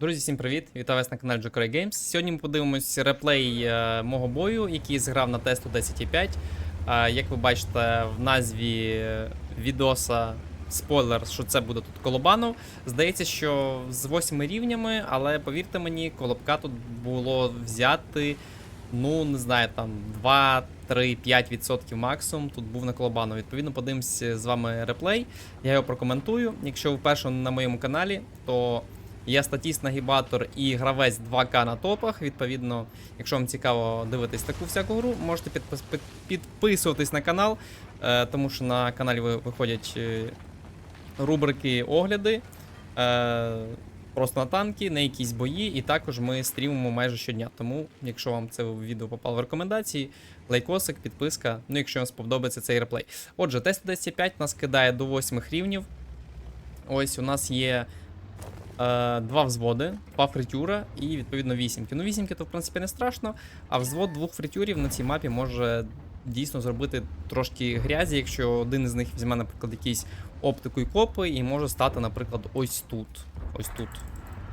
Друзі, всім привіт! Вітаю вас на каналі Jokeray Games. Сьогодні ми подивимось реплей е, мого бою, який зіграв на тесту 10.5. Е, як ви бачите, в назві відоса спойлер, що це буде тут колобанов. Здається, що з 8 рівнями, але повірте мені, колобка тут було взяти, ну, не знаю, там 2, 3, 5% максимум. Тут був на колобану. Відповідно, подивимося з вами реплей. Я його прокоментую. Якщо ви вперше на моєму каналі, то я статіст нагібатор і гравець 2К на топах. Відповідно, якщо вам цікаво дивитись таку всяку гру, можете підпис- під- підписуватись на канал, е, тому що на каналі виходять е, рубрики огляди. Е, Просто на танки, на якісь бої, і також ми стрімимо майже щодня. Тому, якщо вам це відео попало в рекомендації, лайкосик, підписка. Ну, якщо вам сподобається цей реплей. Отже, тест 10.5 нас кидає до 8 рівнів. Ось у нас є два взводи, два фритюра і відповідно вісімки. Ну, вісімки то в принципі не страшно, а взвод двох фритюрів на цій мапі може дійсно зробити трошки грязі, якщо один із них візьме, наприклад, якийсь оптику і копи, і може стати, наприклад, ось тут. Ось тут.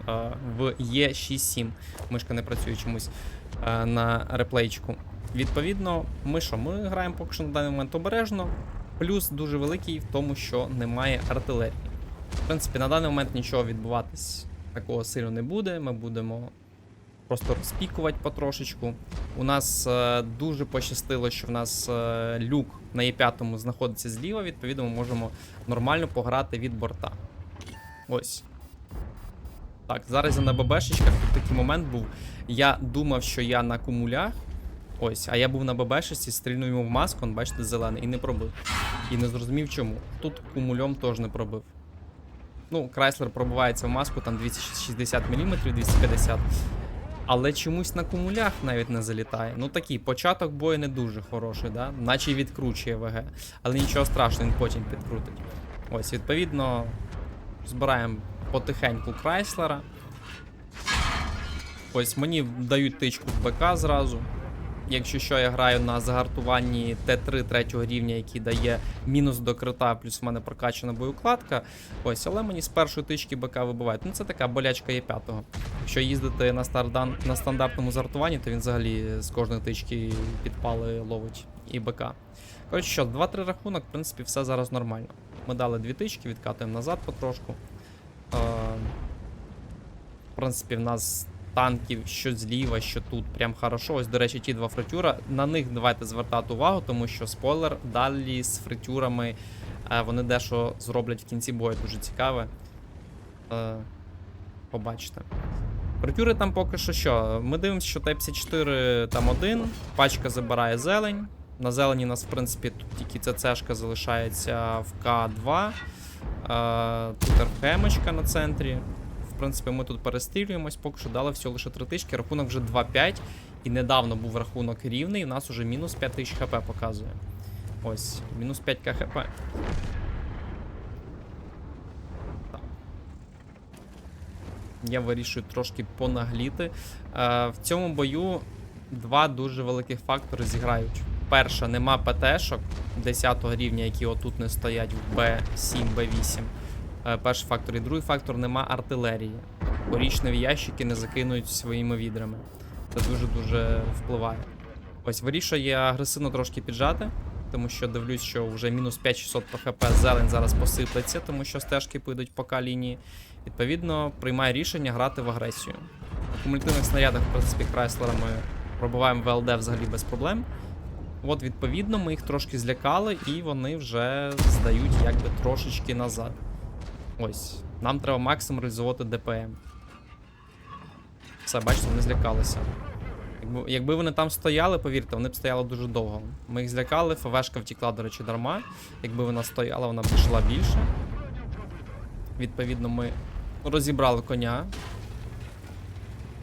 е, В Е67. Мишка не працює чомусь е, на реплейчику. Відповідно, ми що? Ми граємо поки що на даний момент обережно. Плюс дуже великий в тому, що немає артилерії. В принципі, на даний момент нічого відбуватись такого сильно не буде. Ми будемо просто розпікувати потрошечку. У нас е, дуже пощастило, що в нас е, люк на Е5 знаходиться зліва, відповідно, ми можемо нормально пограти від борта. Ось. Так, зараз я на ББшечках. Тут такий момент був. Я думав, що я на кумулях. Ось, а я був на ББшечці, стрільнув йому в маску, он, бачите, зелений, і не пробив. І не зрозумів чому. Тут кумульом теж не пробив. Ну, Крайслер пробивається в маску там 260 мм, 250 але чомусь на кумулях навіть не залітає. Ну такий початок бою не дуже хороший, да? наче й відкручує ВГ. Але нічого страшного, він потім підкрутить. Ось, відповідно, збираємо потихеньку Крайслера. Ось мені дають тичку в БК зразу. Якщо що, я граю на загартуванні Т3 третього рівня, який дає мінус до крита, плюс в мене прокачана боєукладка. Ось, але мені з першої тички БК вибивають. Ну це така болячка є п'ятого. Якщо їздити на, стардан... на стандартному зартуванні, то він взагалі з кожної тички підпали ловить і БК. Коротше що, 2-3 рахунок, в принципі, все зараз нормально. Ми дали дві тички, відкатуємо назад потрошку. Е... В принципі, в нас танків що зліва, що тут. Прям хорошо. Ось, до речі, ті два фритюра. На них давайте звертати увагу, тому що спойлер, далі з фритюрами е, вони дещо зроблять в кінці бою. Дуже цікаве. Е, побачите. Фритюри там поки що що. Ми дивимося, що Т-54 там один, пачка забирає зелень. На зелені нас, в принципі, тут тільки ЦЦшка залишається в К2. Е, тут РХМочка на центрі. В принципі, ми тут перестрілюємось, поки що дали всього лише 3 тички, рахунок вже 2-5. І недавно був рахунок рівний, і в нас уже мінус 5 тисяч хп показує. Ось, мінус 5 к хп. Так. Я вирішую трошки понагліти. Е, в цьому бою два дуже великих фактори зіграють. Перше, нема ПТшок 10 рівня, які отут не стоять в Б7, Б8. Е, Перший фактор. І другий фактор нема артилерії. Порічневі ящики не закинуть своїми відрами. Це дуже-дуже впливає. Ось вирішує агресивно трошки піджати, тому що дивлюсь, що вже мінус 5600 по хп зелень зараз посиплеться, тому що стежки підуть по К лінії. Відповідно, приймає рішення грати в агресію. На кумулятивних снарядах, в принципі, Крайслера ми пробиваємо ВЛД взагалі без проблем. От, відповідно, ми їх трошки злякали, і вони вже здають якби трошечки назад. Ось. Нам треба максимум ДПМ. Все, бачите, вони злякалися. Якби, якби вони там стояли, повірте, вони б стояли дуже довго. Ми їх злякали, ФВшка втікла, до речі, дарма. Якби вона стояла, вона б пішла більше. Відповідно, ми розібрали коня.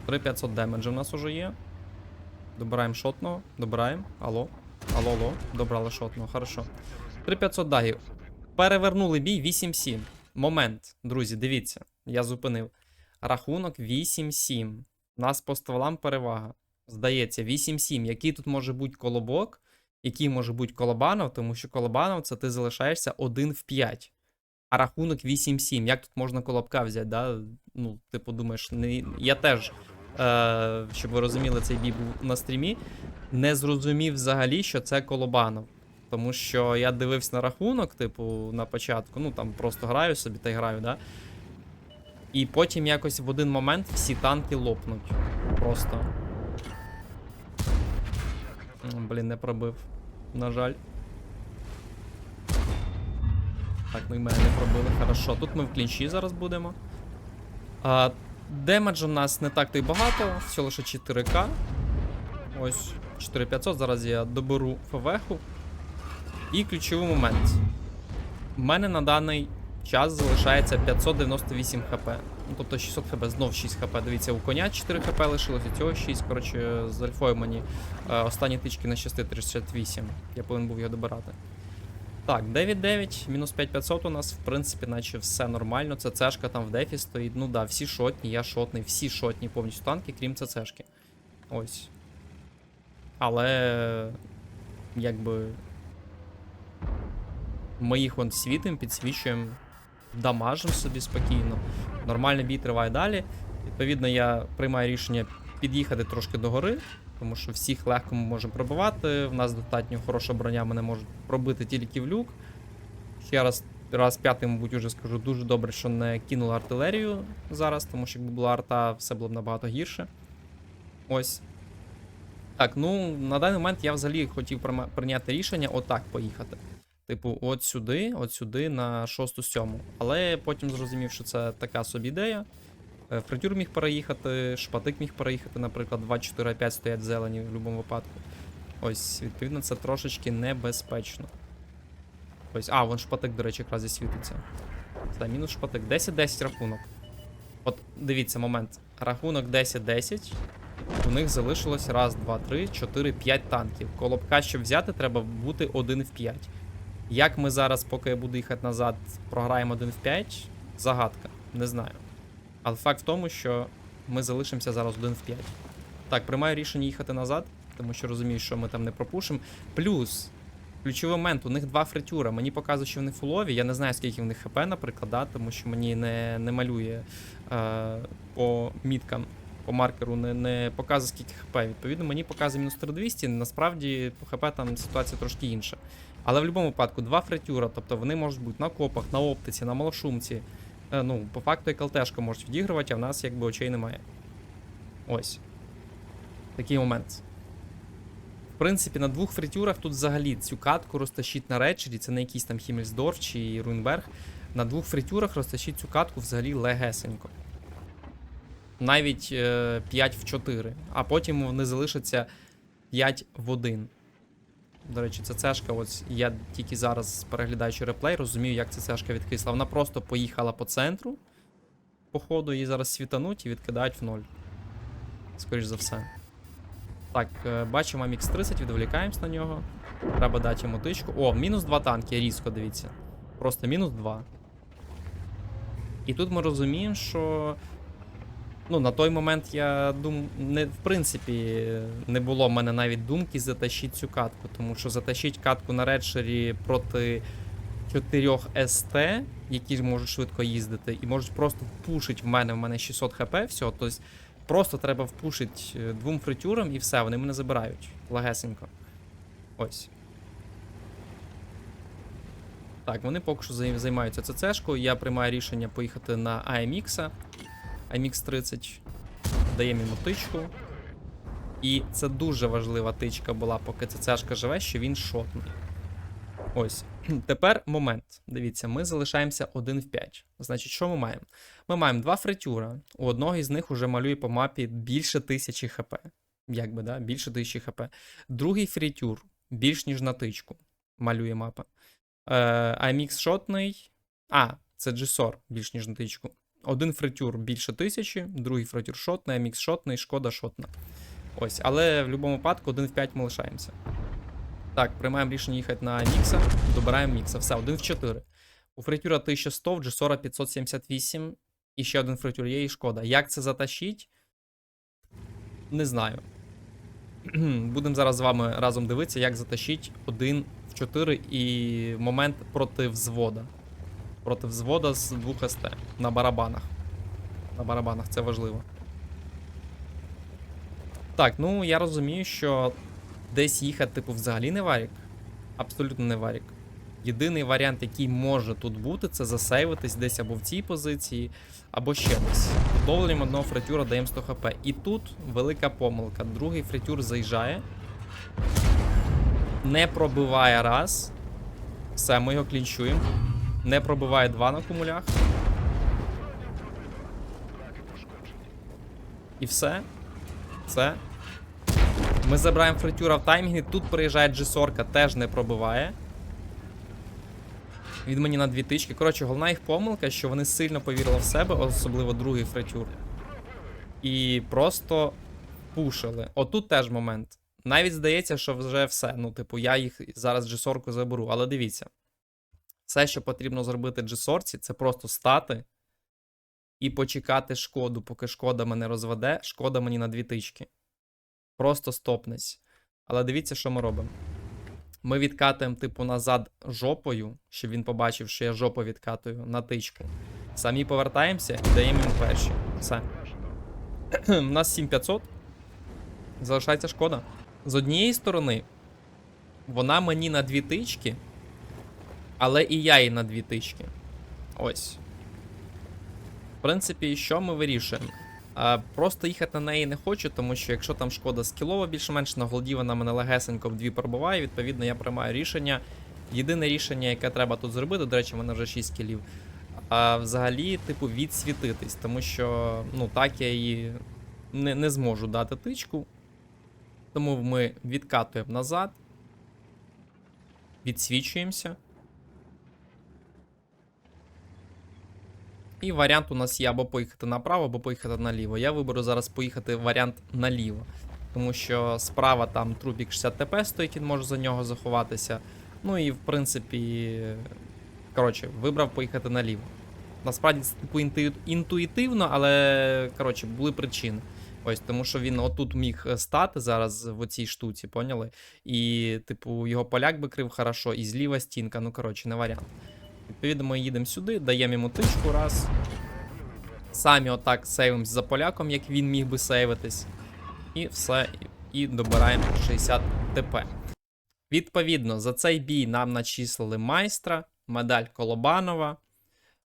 3500 демеджа у нас уже є. Добираємо шотного. Добираємо. Алло. Алло, алло. Добрали шотного, хорошо. 3500 дагів. Перевернули бій 8-7. Момент, друзі, дивіться, я зупинив. Рахунок 8-7. У нас по стволам перевага. Здається, 8-7. Який тут може бути колобок, який може бути колобанов, тому що колобанов це ти залишаєшся 1 в 5. А рахунок 8-7. Як тут можна колобка взяти, да? Ну, ти подумаєш, не... я теж, е... щоб ви розуміли, цей бій був на стрімі, не зрозумів взагалі, що це колобанов. Тому що я дивився на рахунок, типу, на початку, ну там просто граю собі та й граю, да? І потім якось в один момент всі танки лопнуть. Просто. Блін, не пробив. На жаль. Так, ну і мене не пробили. Хорошо. Тут ми в клінчі зараз будемо. А, демеджа в нас не так то й багато, всього лише 4К. Ось 4500. Зараз я доберу ФВХу. І ключовий момент. У мене на даний час залишається 598 хп. Ну, тобто 600 хп, знов 6 хп. Дивіться, у коня 4 хп лишилось, у цього 6. Коротше, з альфою мені е, останні тички на щасти 38. Я повинен був його добирати. Так, 9-9, мінус 5500 у нас, в принципі, наче все нормально. Це цешка там в дефі стоїть. Ну да, всі шотні, я шотний, всі шотні повністю танки, крім ЦЦшки. Ось. Але. Якби. Ми їх вон світимо, підсвічуємо, дамажимо собі спокійно. Нормальний бій триває далі. Відповідно, я приймаю рішення під'їхати трошки догори, тому що всіх легко ми можемо пробивати. В нас достатньо хороша броня, мене можуть пробити тільки в люк. Ще раз, раз п'ятий, мабуть, уже скажу, дуже добре, що не кинули артилерію зараз, тому що якби була арта, все було б набагато гірше. Ось. Так, ну на даний момент я взагалі хотів прийняти рішення отак поїхати. Типу, от сюди, от сюди на шосту сьому. Але потім зрозумів, що це така собі ідея. Е, Фритюр міг переїхати, шпатик міг переїхати, наприклад, 2, 4, 5 стоять зелені в будь-якому випадку. Ось, відповідно, це трошечки небезпечно. Ось, а, вон шпатик, до речі, якраз і світиться. Це мінус шпатик. 10-10 рахунок. От дивіться момент. Рахунок 10-10. У них залишилось раз, два, три, чотири, п'ять танків. Колобка, щоб взяти, треба бути 1 в 5. Як ми зараз, поки я буду їхати назад, програємо 1 в 5, загадка. Не знаю. Але факт в тому, що ми залишимося зараз 1 в 5. Так, приймаю рішення їхати назад, тому що розумію, що ми там не пропушимо. Плюс, ключовий момент, у них два фритюра. Мені показує, що вони фулові. Я не знаю, скільки в них хп, наприклад, да, тому що мені не, не малює е, по міткам, по маркеру, не, не показує, скільки хп. Відповідно, мені показує мінус 3200. Насправді, по хп там ситуація трошки інша. Але в будь-якому випадку два фритюра, тобто вони можуть бути на копах, на оптиці, на малошумці. Е, ну, по факту як ЛТшка можуть відігрувати, а в нас якби очей немає. Ось. Такий момент. В принципі, на двох фритюрах тут взагалі цю катку розтащить на речері, це не якийсь там Хіммельсдорф чи Руйнберг. На двох фритюрах розтащить цю катку взагалі легесенько. Навіть е, 5 в 4. А потім вони залишаться 5 в 1. До речі, це цешка, ось я тільки зараз, переглядаючи реплей, розумію, як ця цешка відкисла. Вона просто поїхала по центру, по ходу, її зараз світануть і відкидають в ноль. Скоріш за все. Так, е, бачимо мікс 30, відволікаємось на нього. Треба дати йому тичку. О, мінус 2 танки, різко, дивіться. Просто мінус 2. І тут ми розуміємо, що. Ну, на той момент я дум... не, в принципі, не було в мене навіть думки затащити цю катку, тому що затащити катку на редшері проти 4 СТ, які можуть швидко їздити, і можуть просто впушити в мене, в мене 600 хп, все, тобто просто треба впушити е, двом фритюрам і все, вони мене забирають. Лагесенько. Ось. Так, вони поки що зай- займаються ЦЦшкою. Я приймаю рішення поїхати на. AMX 30. Даємо йому тичку. І це дуже важлива тичка була, поки ЦЦшка живе, що він шотний. Ось. Тепер момент. Дивіться, ми залишаємося 1 в 5. Значить, що ми маємо? Ми маємо два фритюра. У одного із них уже малює по мапі більше тисячі хп. Якби, да? Більше тисячі хп. Другий фритюр більш ніж на тичку. Малює мапа. Е, AMX шотний. А, це GSOR більш ніж на тичку. Один фритюр більше тисячі, другий фритюр шотний, AMX шотний, шкода шотна. Ось, але в будь-якому випадку 1 в 5 ми лишаємося. Так, приймаємо рішення їхати на мікса, добираємо мікса. Все, 1 в 4. У фритюра 1100, в GSOR 578. І ще один фритюр є і шкода. Як це затащить? Не знаю. Будемо зараз з вами разом дивитися, як затащить 1 в 4 і момент проти взвода. Проти взвода з 2 СТ на барабанах. На барабанах, це важливо. Так, ну я розумію, що десь їхати, типу, взагалі не варік. Абсолютно не варік. Єдиний варіант, який може тут бути, це засейвитись десь або в цій позиції, або ще десь. Подовлюємо одного фритюра, даємо 100 хп. І тут велика помилка. Другий фритюр заїжджає. Не пробиває раз. Все, ми його клінчуємо. Не пробиває два на кумулях. І все. Все. Ми забираємо фритюра в таймінгі. Тут приїжджає Джесорка, теж не пробиває. Він мені на дві тички. Коротше, головна їх помилка, що вони сильно повірили в себе, особливо другий фритюр. І просто пушили. Отут теж момент. Навіть здається, що вже все. Ну, типу, я їх зараз Джесорку заберу. Але дивіться. Все, що потрібно зробити Джесорці, це просто стати і почекати шкоду, поки шкода мене розведе, шкода мені на дві тички. Просто стопнись. Але дивіться, що ми робимо. Ми відкатуємо, типу, назад жопою, щоб він побачив, що я жопу відкатую на тичку. Самі повертаємося і даємо йому перші. Все. У нас 7500. Залишається шкода. З однієї сторони, вона мені на дві тички, але і я їй на дві тички. Ось. В принципі, що ми вирішуємо? А, просто їхати на неї не хочу, тому що якщо там шкода скілова більш-менш на голді вона мене легесенько в дві пробиває, відповідно, я приймаю рішення. Єдине рішення, яке треба тут зробити, до речі, в мене вже 6 кілів. А взагалі, типу, відсвітитись, тому що ну так я її не, не зможу дати тичку. Тому ми відкатуємо назад, відсвічуємося. І варіант у нас є або поїхати направо, або поїхати наліво. Я виберу зараз поїхати варіант наліво. Тому що справа там трубік 60 ТП стоїть, він може за нього заховатися. Ну і в принципі. Коротше, вибрав поїхати наліво. Насправді це типу інтуїтивно, але коротше, були причини. Ось, тому що він отут міг е, стати зараз в оцій штуці, поняли? І, типу, його поляк би крив хорошо, і зліва стінка, ну коротше, не варіант. Відповідно, ми їдемо сюди, даємо йому тичку раз. Самі отак сейвимось за поляком, як він міг би сейвитись. І все. І добираємо 60 ТП. Відповідно, за цей бій нам начислили майстра, медаль Колобанова,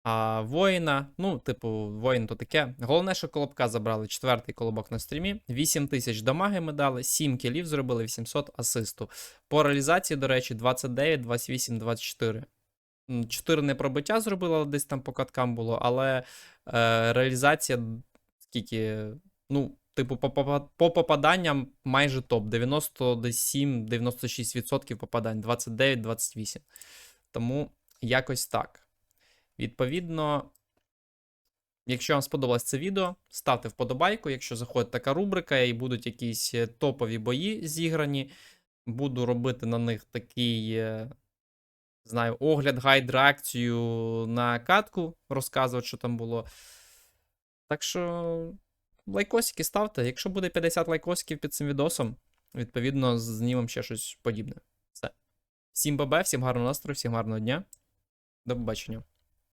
а воїна. Ну, типу, воїн то таке. Головне, що колобка забрали. Четвертий колобок на стрімі. 8 тисяч дамаги ми дали, 7 кілів зробили, 800 асисту. По реалізації, до речі, 29, 28, 24. 4 не пробиття зробила, десь там по каткам було, але е, реалізація скільки. Ну, типу, по, по, по попаданням майже топ. 97-96% попадань, 29-28. Тому якось так. Відповідно, якщо вам сподобалось це відео, ставте вподобайку. Якщо заходить така рубрика і будуть якісь е, топові бої зіграні, буду робити на них такий. Знаю, огляд, гайд, реакцію на катку, розказувати, що там було. Так що лайкосики ставте. Якщо буде 50 лайкосиків під цим відосом, відповідно, знімемо ще щось подібне. Все. Всім бабе, всім гарного настрою, всім гарного дня. До побачення.